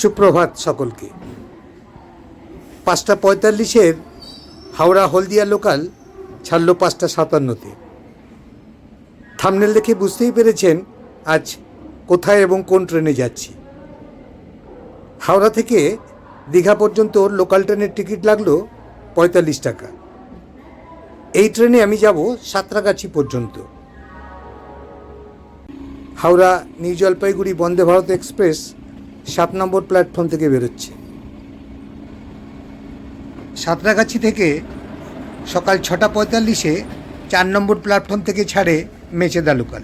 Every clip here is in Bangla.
সুপ্রভাত সকলকে। পাঁচটা পঁয়তাল্লিশের হাওড়া হলদিয়া লোকাল ছাড়লো পাঁচটা সাতান্নতে। থামনেল দেখে বুঝতেই পেরেছেন আজ কোথায় এবং কোন ট্রেনে যাচ্ছি। হাওড়া থেকে দীঘা পর্যন্ত লোকাল ট্রেনের টিকিট লাগল পঁয়তাল্লিশ টাকা। এই ট্রেনে আমি যাব সাঁতরাগাছি পর্যন্ত। হাওড়া নিউ জলপাইগুড়ি বন্দে ভারত এক্সপ্রেস সাত নম্বর প্ল্যাটফর্ম থেকে বেরোচ্ছে। সাঁতরাগাছি থেকে সকাল ছটা পঁয়তাল্লিশে চার নম্বর প্ল্যাটফর্ম থেকে ছাড়ে মেচেদা লোকাল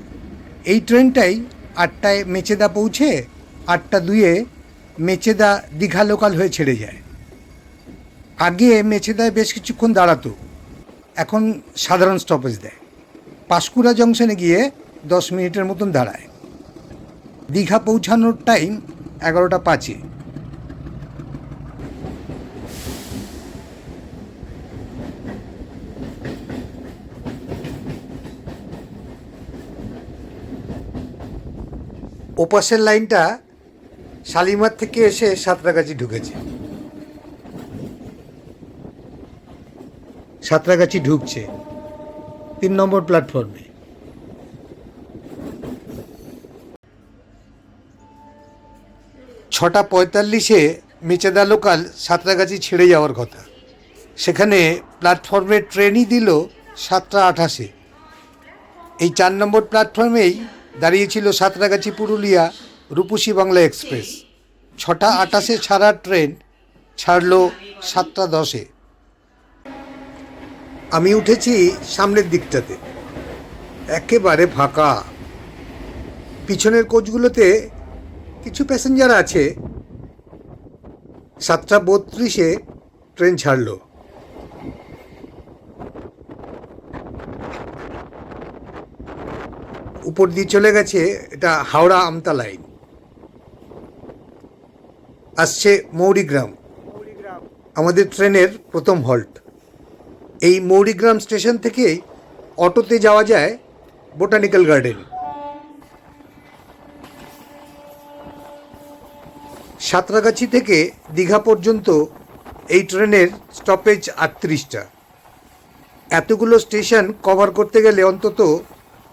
এই ট্রেনটাই আটটায় মেচেদা পৌঁছে আটটা দুয়ে মেচেদা দীঘা লোকাল হয়ে ছেড়ে যায়। আগে মেচেদায় বেশ কিছুক্ষণ দাঁড়াতো, এখন সাধারণ স্টপেজ দেয়। পাঁশকুড়া জংশনে গিয়ে দশ মিনিটের মতন দাঁড়ায়। দীঘা পৌঁছানোর টাইম এগারোটা পাঁচে। ওপাশের লাইনটা শালিমার থেকে এসে সাঁতরাগাছি ঢুকেছে। সাঁতরাগাছি ঢুকছে। তিন নম্বর প্ল্যাটফর্মে ছটা পঁয়তাল্লিশে মেচেদা লোকাল সাঁতরাগাছি ছেড়ে যাওয়ার কথা। সেখানে প্ল্যাটফর্মে ট্রেনই দিল সাতটা আঠাশে। এই চার নম্বর প্ল্যাটফর্মেই দাঁড়িয়েছিল সাঁতরাগাছি পুরুলিয়া রূপসী বাংলা এক্সপ্রেস। ছটা আটাশে ছাড়া ট্রেন ছাড়লো সাতটা দশে। আমি উঠেছি সামনের দিকটাতে। একেবারে ফাঁকা। পিছনের কোচগুলোতে কিছু প্যাসেঞ্জার আছে। সাতটা বত্রিশে ট্রেন ছাড়লো। উপর দিয়ে চলে গেছে, এটা হাওড়া আমতা লাইন আসছে মৌরিগ্রাম। আমাদের ট্রেনের প্রথম হল্ট। এই মৌরিগ্রাম স্টেশন থেকেই অটোতে যাওয়া যায় বোটানিক্যাল গার্ডেন। সাঁতরাগাছি থেকে দীঘা পর্যন্ত এই ট্রেনের স্টপেজ আটত্রিশটা। এতগুলো স্টেশন কভার করতে গেলে অন্তত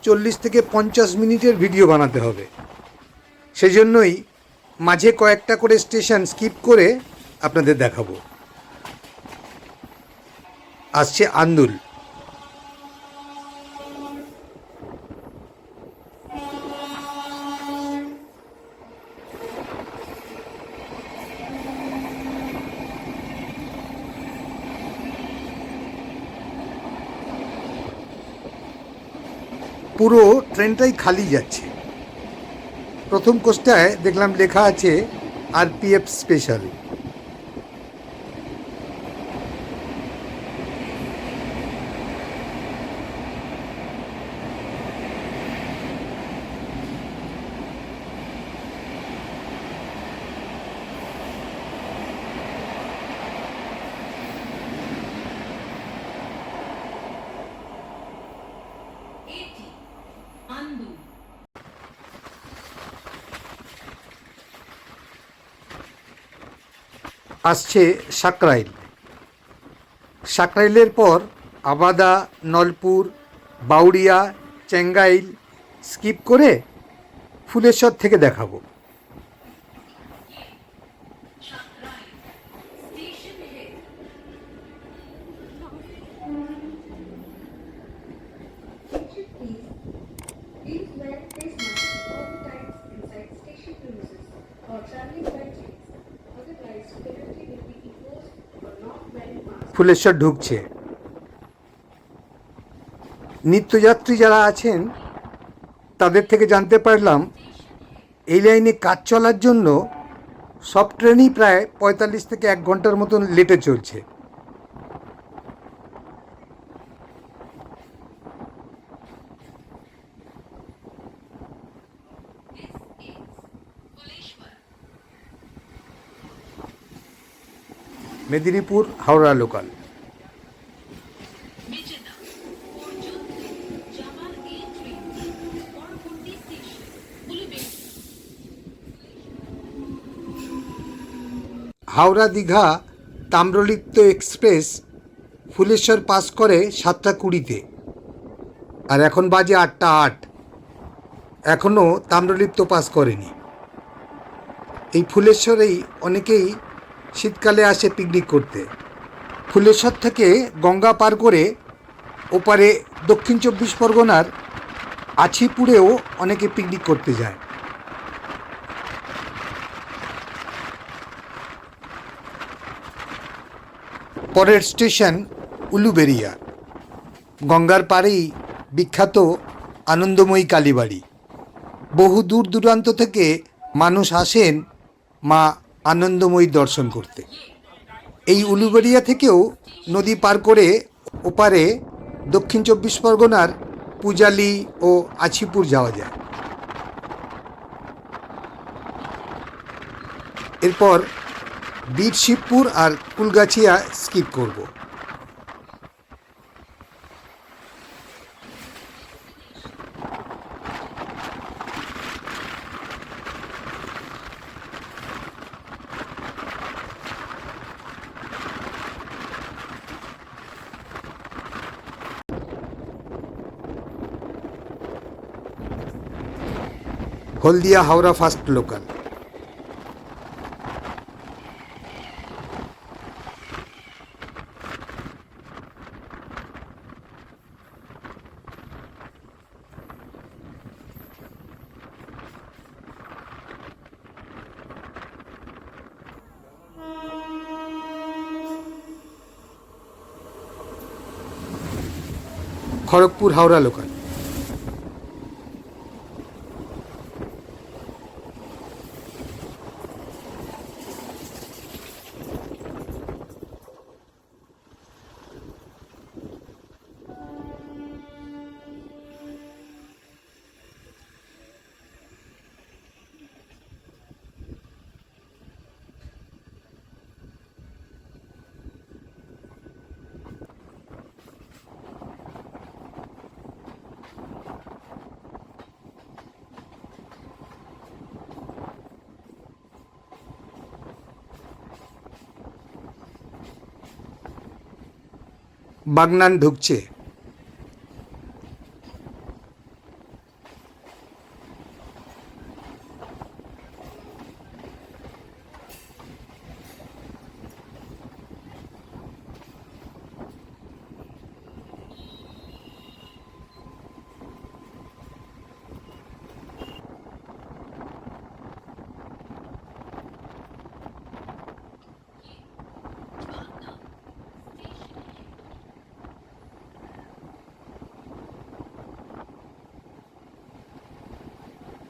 চল্লিশ থেকে পঞ্চাশ মিনিটের ভিডিও বানাতে হবে। সেজন্যই মাঝে কয়েকটা করে স্টেশন স্কিপ করে আপনাদের দেখাবো। আসছে আন্দুল। পুরো ট্রেনটাই খালি যাচ্ছে। প্রথম কোষ্টায় দেখলাম লেখা আছে আরপিএফ স্পেশাল। আসছে সাকরাইল। সাকরাইলের পর আবাদা নলপুর বাউড়িয়া চেঙ্গাইল স্কিপ করে ফুলেশ্বর থেকে দেখাবো। ফুলেশ্বর ঢুকছে। নিত্যযাত্রী যারা আছেন, তাদের থেকে জানতে পারলাম, এই লাইনে কাজ চলার জন্য সব ট্রেনই প্রায় পঁয়তাল্লিশ থেকে এক ঘণ্টার মতন লেটে চলছে। Medinipur Howrah local. Howrah Digha Tamralipta express Phuleshwar pass করে সাতটা কুড়িতে। আর এখন বাজে আটটা আট। এখনও তাম্রলিপ্ত পাস করেনি। এই ফুলেশ্বরেই অনেকেই শীতকালে আসে পিকনিক করতে। ফুলেশ্বর থেকে গঙ্গা পার করে ওপারে দক্ষিণ চব্বিশ পরগনার আছিপুরেও অনেকে পিকনিক করতে যায়। পরের স্টেশন উলুবেরিয়া। গঙ্গার পাড়েই বিখ্যাত আনন্দময়ী কালীবাড়ি। বহু দূর দূরান্ত থেকে মানুষ আসেন মা আনন্দময়ী দর্শন করতে। এই উলুবেড়িয়া থেকেও নদী পার করে ওপারে দক্ষিণ চব্বিশ পরগনার পূজালি ও আছিপুর যাওয়া যায়। এরপর বীরশিবপুর আর কুলগাছিয়া স্কিপ করব। Haldia Howrah fast local. Kharagpur Howrah local. Bagnan ঢুকছে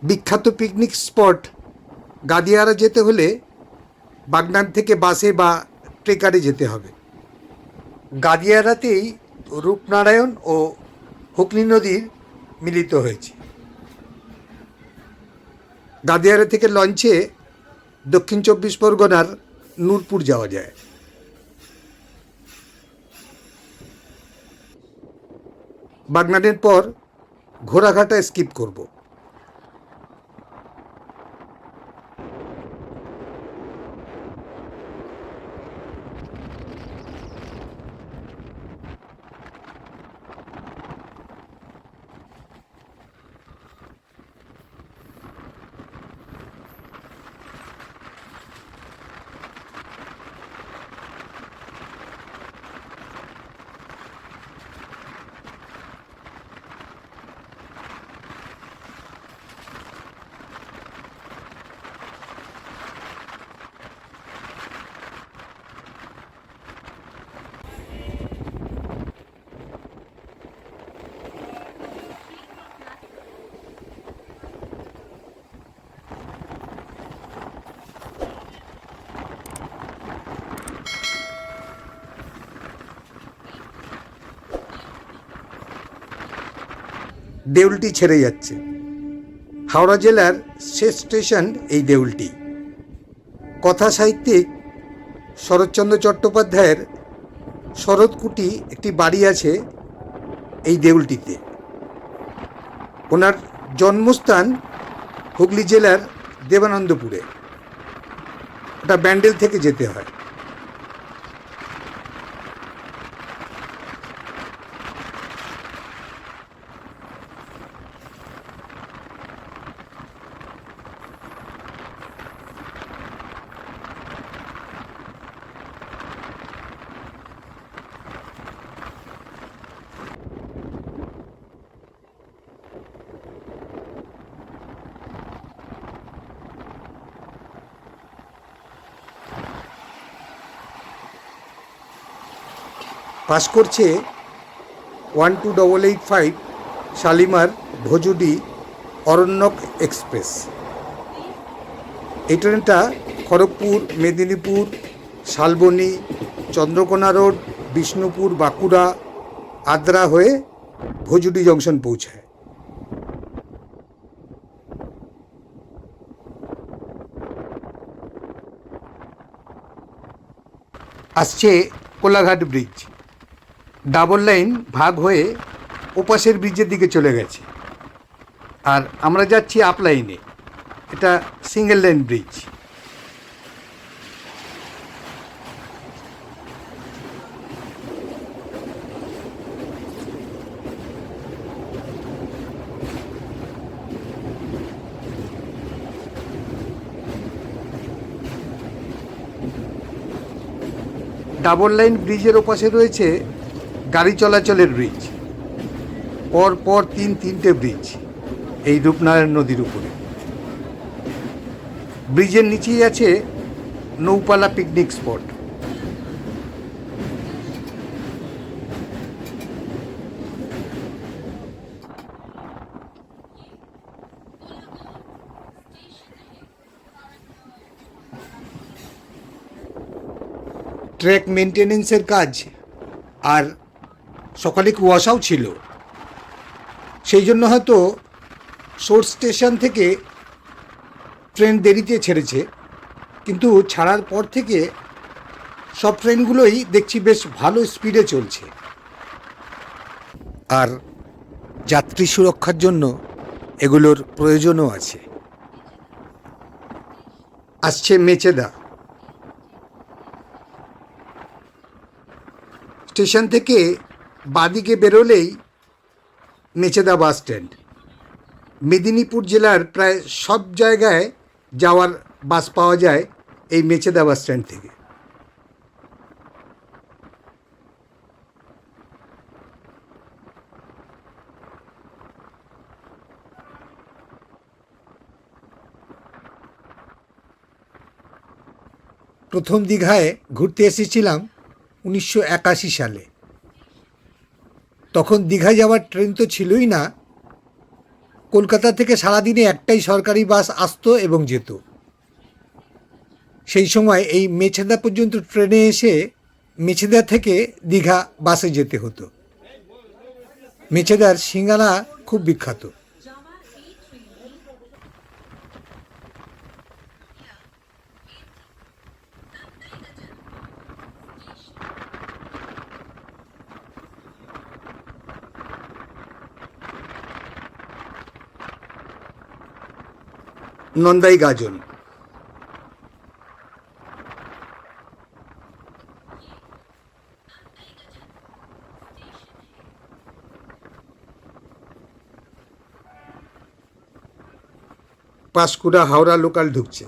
বিখ্যাত পিকনিক স্পট গাদিয়ারা যেতে হলে বাগনান থেকে বাসে বা ট্রেকারে যেতে হবে। গাদিয়ারাতেই রূপনারায়ণ ও হুগলি নদীর মিলিত হয়েছে। গাদিয়ারা থেকে লঞ্চে দক্ষিণ চব্বিশ পরগনার নূরপুর যাওয়া যায়। বাগনানের পর ঘোড়াঘাটা স্কিপ করব। দেউলটি ছেড়ে যাচ্ছে। হাওড়া জেলার শেষ স্টেশন এই দেউলটি। কথা সাহিত্যিক শরৎচন্দ্র চট্টোপাধ্যায়ের শরৎকুটি একটি বাড়ি আছে এই দেউলটিতে। ওনার জন্মস্থান হুগলি জেলার দেবানন্দপুরে। ওটা ব্যান্ডেল থেকে যেতে হয়। পাস করছে one two double eight five Shalimar Bhojudih Aranyak express. এই ট্রেনটা খড়গপুর, মেদিনীপুর, শালবনী, চন্দ্রকোনা রোড, বিষ্ণুপুর, বাঁকুড়া, আদ্রা হয়ে ভজুডি জংশন পৌঁছায়। আসছে কোলাঘাট ব্রিজ। ডাবল লাইন ভাগ হয়ে ওপাশের ব্রিজের দিকে চলে গেছে। আর আমরা যাচ্ছি আপ লাইনে। এটা single line bridge. Double line ব্রিজের ওপাশে রয়েছে গাড়ি চলাচলের ব্রিজ পর পর তিন তিনটে ব্রিজ এই রূপনারায়ণ নদীর উপরে। ব্রিজের নিচেই আছে নৌপালা পিকনিক স্পট ট্র্যাক মেনটেনেন্সের কাজ আর সকালে কুয়াশাও ছিল। সেই জন্য হয়তো সোর্স স্টেশন থেকে ট্রেন দেরিতে ছেড়েছে। কিন্তু ছাড়ার পর থেকে সব ট্রেনগুলোই দেখছি বেশ ভালো স্পিডে চলছে। আর যাত্রী সুরক্ষার জন্য এগুলোর প্রয়োজনও আছে। আসছে মেচেদা। স্টেশন থেকে বাদিকে বেরোলেই মেচেদা বাস স্ট্যান্ড। মেদিনীপুর জেলার প্রায় সব জায়গায় যাওয়ার বাস পাওয়া যায় এই মেচেদা বাস স্ট্যান্ড থেকে। প্রথম দীঘায় ঘুরতে এসেছিলাম উনিশশো একাশি সালে। তখন দীঘা যাওয়ার ট্রেন তো ছিলই না। কলকাতা থেকে সারাদিনে একটাই সরকারি বাস আসতো এবং যেত। সেই সময় এই মেছেদা পর্যন্ত ট্রেনে এসে মেছেদা থেকে দীঘা বাসে যেতে হতো। মেছেদার সিঙ্গানা খুব বিখ্যাত। নন্দাই গাজন। পাঁশকুড়া হাওড়া লোকাল ঢুকছে।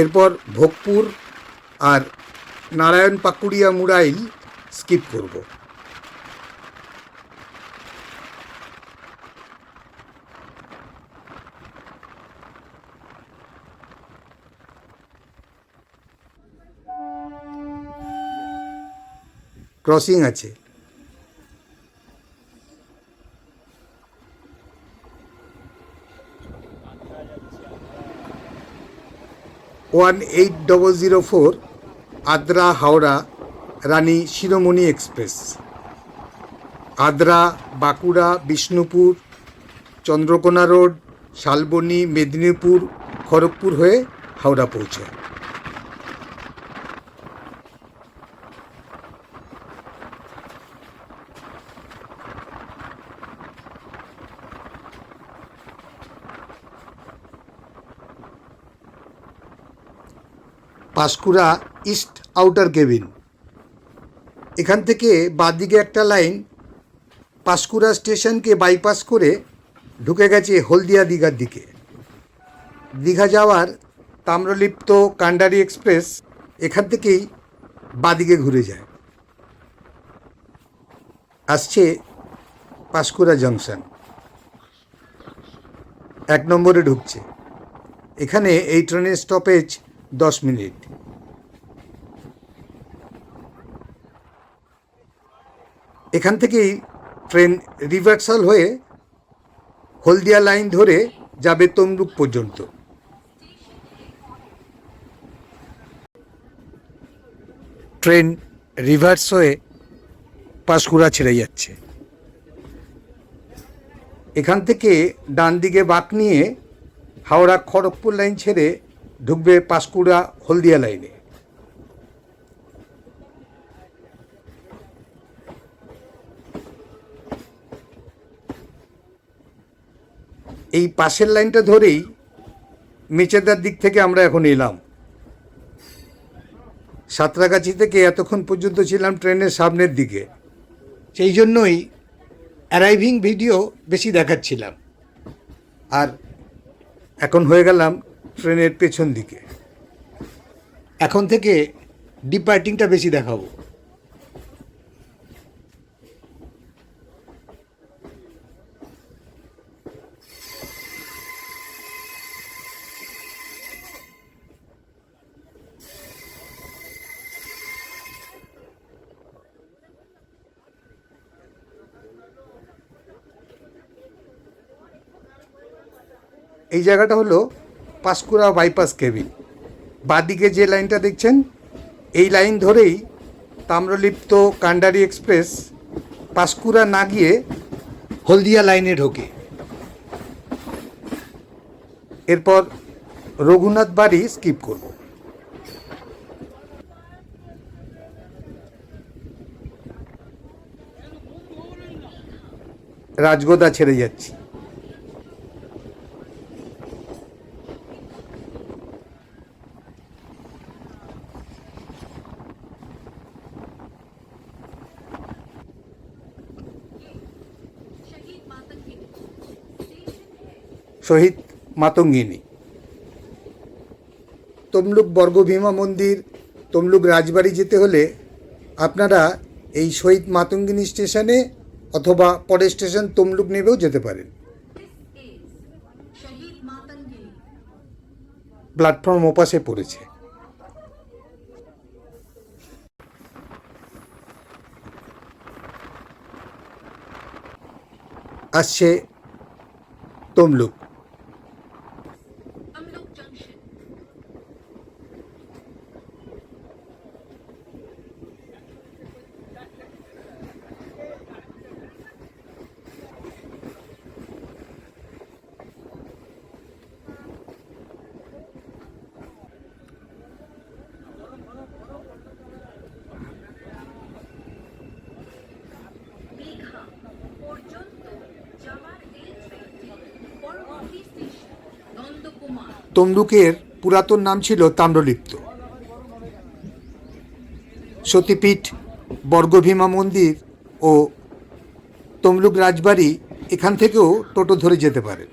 এরপর ভোগপুর আর নারায়ণ পাকুড়িয়া মুরাইল স্কিপ করব। ক্রসিং আছে। One eight double zero four Adra Howrah Rani Shiromani express. Adra, Bankura, Bishnupur, Chandrakona road, Salboni, Medinipur, Kharagpur হয়ে হাওড়া পৌঁছায়। Panskura east outer cabin. এখান থেকে বাঁদিকে একটা লাইন পাঁশকুড়া স্টেশনকে বাইপাস করে ঢুকে গেছে হলদিয়া দীঘার দিকে। দীঘা যাওয়ার তাম্রলিপ্ত কান্ডারি এক্সপ্রেস এখান থেকেই বাঁদিকে ঘুরে যায়। আসছে পাঁশকুড়া জংশন। এক নম্বরে ঢুকছে। এখানে এই ট্রেনের স্টপেজ দশ মিনিট। এখান থেকেই ট্রেন রিভার্সাল হয়ে হলদিয়া লাইন ধরে যাবে তমলুক পর্যন্ত। ট্রেন রিভার্স হয়ে পাঁশকুড়া ছেড়ে যাচ্ছে। এখান থেকে ডান দিকে বাঁক নিয়ে হাওড়া খড়গপুর লাইন ছেড়ে ঢুকবে পাঁশকুড়া হলদিয়া লাইনে এই পাশের লাইনটা ধরেই মেচেদার দিক থেকে আমরা এখন এলাম। সাঁতরাগাছি থেকে এতক্ষণ পর্যন্ত ছিলাম ট্রেনের সামনের দিকে। সেই জন্যই অ্যারাইভিং ভিডিও বেশি দেখাচ্ছিলাম। আর এখন হয়ে গেলাম ট্রেনের পেছন দিকে। এখন থেকে ডিপার্টিংটা বেশি দেখাবো। এই জায়গাটা হলো পাঁশকুড়া বাইপাস কেবিন। বাদিকে যে লাইনটা দেখছেন, এই লাইন ধরেই তাম্রলিপ্ত কান্ডারি এক্সপ্রেস পাঁশকুড়া না গিয়ে হলদিয়া লাইনে ঢোকে। এরপর রঘুনাথ বাড়ি স্কিপ করব। রাজগোদা ছেড়ে যাচ্ছি। শহীদ মাতঙ্গিনী। তমলুক বর্গভীমা মন্দির, তমলুক রাজবাড়ি যেতে হলে আপনারা এই শহীদ মাতঙ্গিনী স্টেশনে অথবা পরে স্টেশন তমলুক নেবেও যেতে পারেন। প্ল্যাটফর্ম ওপাশে পড়েছে। আসছে তমলুক। তমলুকের পুরাতন নাম ছিল তাম্রলিপ্ত। সতীপীঠ, বর্গভীমা মন্দির ও তমলুক রাজবাড়ি এখান থেকেও টোটো ধরে যেতে পারেন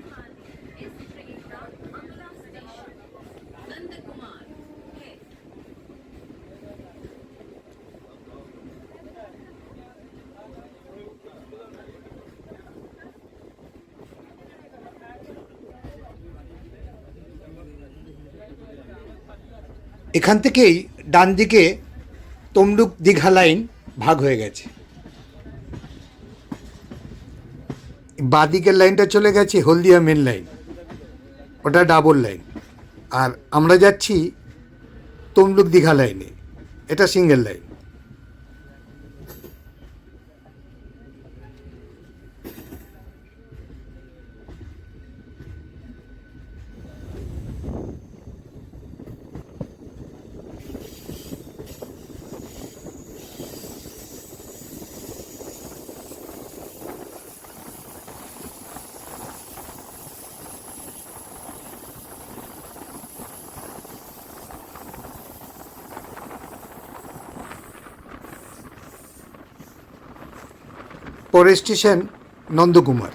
এখান থেকেই ডান দিকে তমলুক দীঘা লাইন ভাগ হয়ে গেছে। বাঁদিকের লাইনটা চলে গেছে হলদিয়া মেন লাইন, ওটা ডাবল লাইন। আর আমরা যাচ্ছি তমলুক দীঘা লাইনে, এটা সিঙ্গেল লাইন। পরের স্টেশন নন্দকুমার।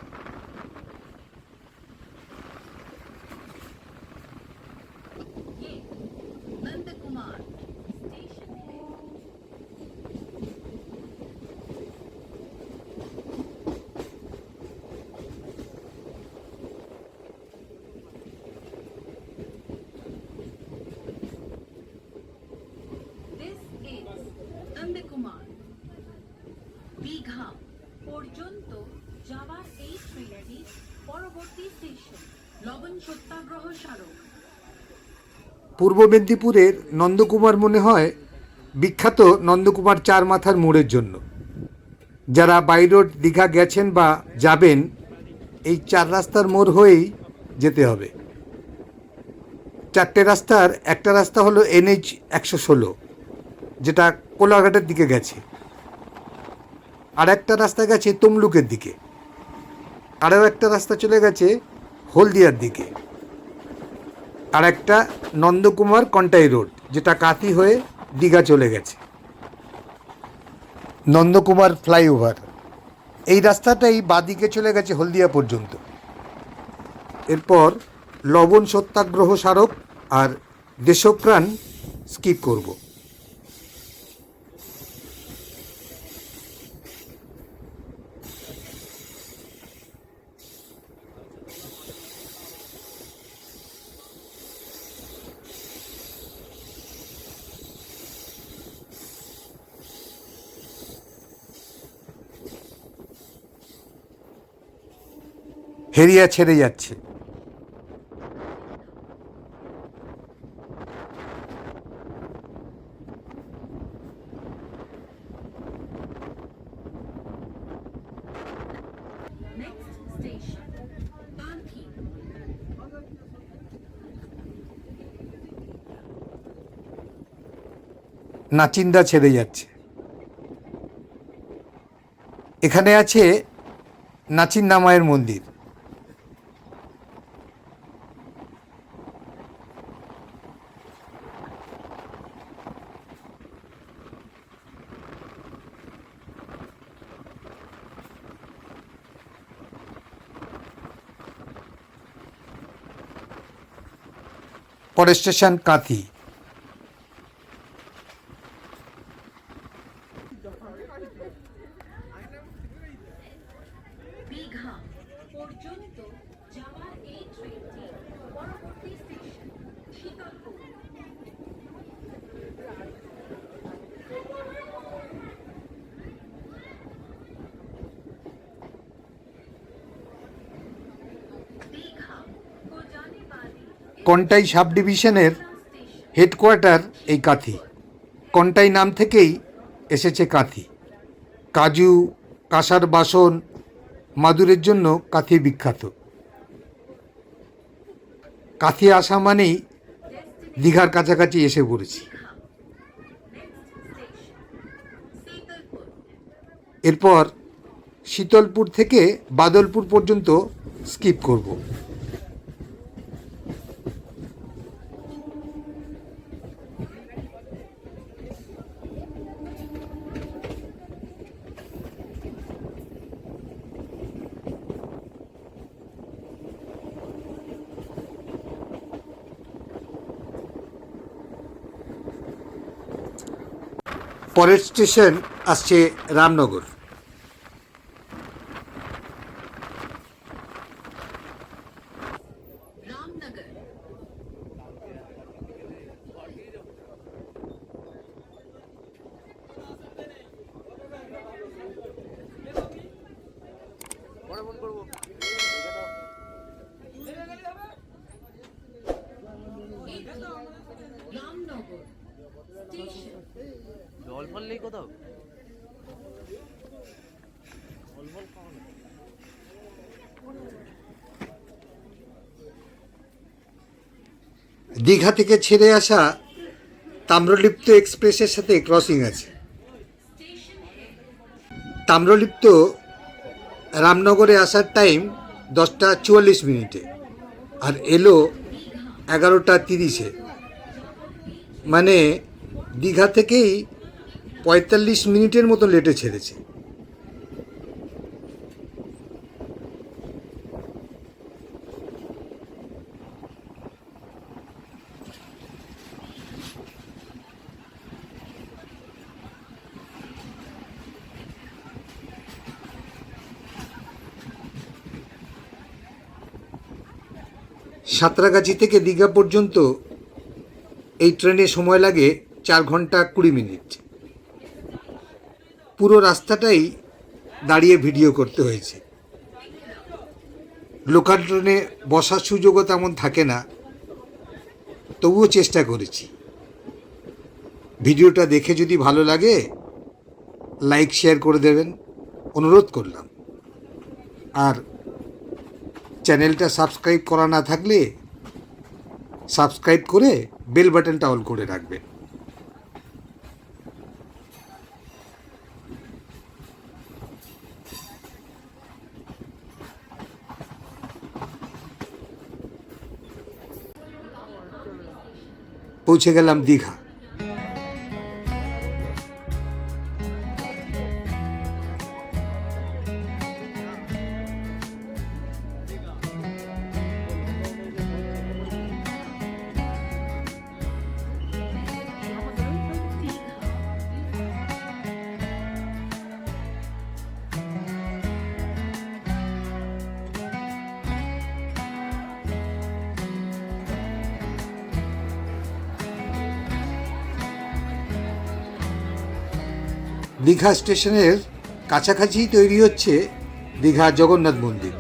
পূর্ব মেদিনীপুরের নন্দকুমার মনে হয় বিখ্যাত নন্দকুমার চার মাথার মোড়ের জন্য। যারা বাই রোড দীঘা গেছেন বা যাবেন, এই চার রাস্তার মোড় হয়েই যেতে হবে। চারটে রাস্তার, একটা রাস্তা হলো এনএইচ একশো ষোলো, যেটা কোলাঘাটের দিকে গেছে। আর একটা রাস্তা গেছে তমলুকের দিকে। আরও একটা রাস্তা চলে গেছে হলদিয়ার দিকে। আর একটা নন্দকুমার কন্টাই রোড যেটা কাতি হয়ে দীঘা চলে গেছে। নন্দকুমার ফ্লাইওভার। এই রাস্তাটাই বাদিকে চলে গেছে হলদিয়া পর্যন্ত। এরপর লবণ সত্যাগ্রহ স্মারক আর দেশপ্রাণ স্কিপ করব। হেরিয়া ছেড়ে যাচ্ছে। নাচিন্দা ছেড়ে যাচ্ছে। এখানে আছে নাচিন্দা মায়ের মন্দির। পরের স্টেশন কাঁথি কন্টাই সাব ডিভিশনের হেডকোয়ার্টার এই কাঁথি। কন্টাই নাম থেকেই এসেছে কাঁথি। কাজু, কাঁসার বাসন মাদুরের জন্য কাঁথি বিখ্যাত। কাঁথি আসা মানেই দীঘার কাছাকাছি এসে পড়েছি। এরপর শীতলপুর থেকে বাদলপুর পর্যন্ত স্কিপ করব। পরের স্টেশন আসছে রামনগর। দীঘা থেকে ছেড়ে আসা তাম্রলিপ্ত এক্সপ্রেসের সাথে ক্রসিং আছে। তাম্রলিপ্ত রামনগরে আসার টাইম দশটা চুয়াল্লিশ মিনিটে আর এলো এগারোটা তিরিশে। মানে দীঘা থেকেই পঁয়তাল্লিশ মিনিটের মতো লেটে ছেড়েছে। সাঁতরাগাছি থেকে দীঘা পর্যন্ত এই ট্রেনে সময় লাগে চার ঘণ্টা কুড়ি মিনিট। পুরো রাস্তাটাই দাঁড়িয়ে ভিডিও করতে হয়েছে। লোকাল ট্রেনে বসার সুযোগও তেমন থাকে না, তবুও চেষ্টা করেছি। ভিডিওটা দেখে যদি ভালো লাগে, লাইক, শেয়ার করে দেবেন। অনুরোধ করলাম। আর চ্যানেলটা সাবস্ক্রাইব করা না থাকলে সাবস্ক্রাইব করে বেল বাটনটা অল করে রাখবেন পৌঁছে গেলাম দীঘা। দীঘা স্টেশনের কাছাকাছি তৈরি হচ্ছে দীঘা জগন্নাথ মন্দির।